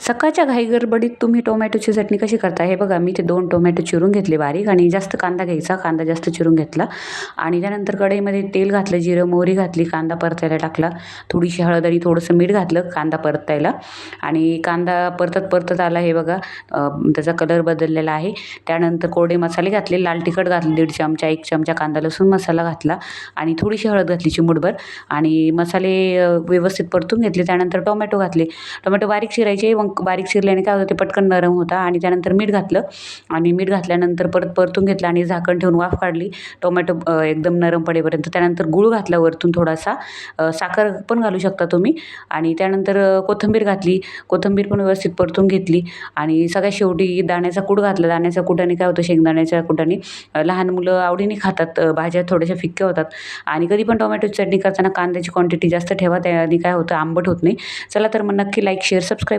सकाळच्या घाई गडबडीत तुम्ही टोमॅटोची चटणी कशी करता? हे बघा मी ते दोन टोमॅटो चिरून घेतले बारीक आणि जास्त कांदा घ्यायचा. कांदा जास्त चिरून घेतला. आणि त्यानंतर कढईमध्ये तेल घातलं जिरं मोहरी घातली कांदा परतायला टाकला. थोडीशी हळद आणि थोडंसं मीठ घातलं कांदा परतायला. आणि कांदा परतत परतत आला हे बघा त्याचा कलर बदललेला आहे. त्यानंतर कोरडे मसाले घातले लाल तिखट घातले दीड चमचा एक चमचा कांदा लसूण मसाला घातला. आणि थोडीशी हळद घातली चिमूटभर. आणि मसाले व्यवस्थित परतून घेतले. त्यानंतर टोमॅटो घातले. टोमॅटो बारीक शिरायचे मग बारीक चिरल्याने काय होतं ते पटकन नरम होता आणि त्यानंतर मीठ घातलं. आणि मीठ घातल्यानंतर परत परतून घेतलं आणि झाकण ठेवून वाफ काढली. टोमॅटो एकदम नरम पडेपर्यंत. त्यानंतर गूळ घातला वरतून थोडासा. साखर पण घालू शकता तुम्ही. आणि त्यानंतर कोथिंबीर घातली. कोथिंबीर पण व्यवस्थित परतून घेतली. आणि सगळ्यात शेवटी दाण्याचा कूट घातला. दाण्याच्या कुटाने काय होतं शेंगदाण्याच्या कुटाने. लहान मुलं आवडीने खातात. भाज्या थोड्याशा फिक्क्या होतात. आणि कधी पण टोमॅटोची चटणी करताना कांद्याची क्वांटिटी जास्त ठेवा. त्याने काय होतं आंबट होत नाही. चला तर मग नक्की लाईक शेअर सबस्क्राईब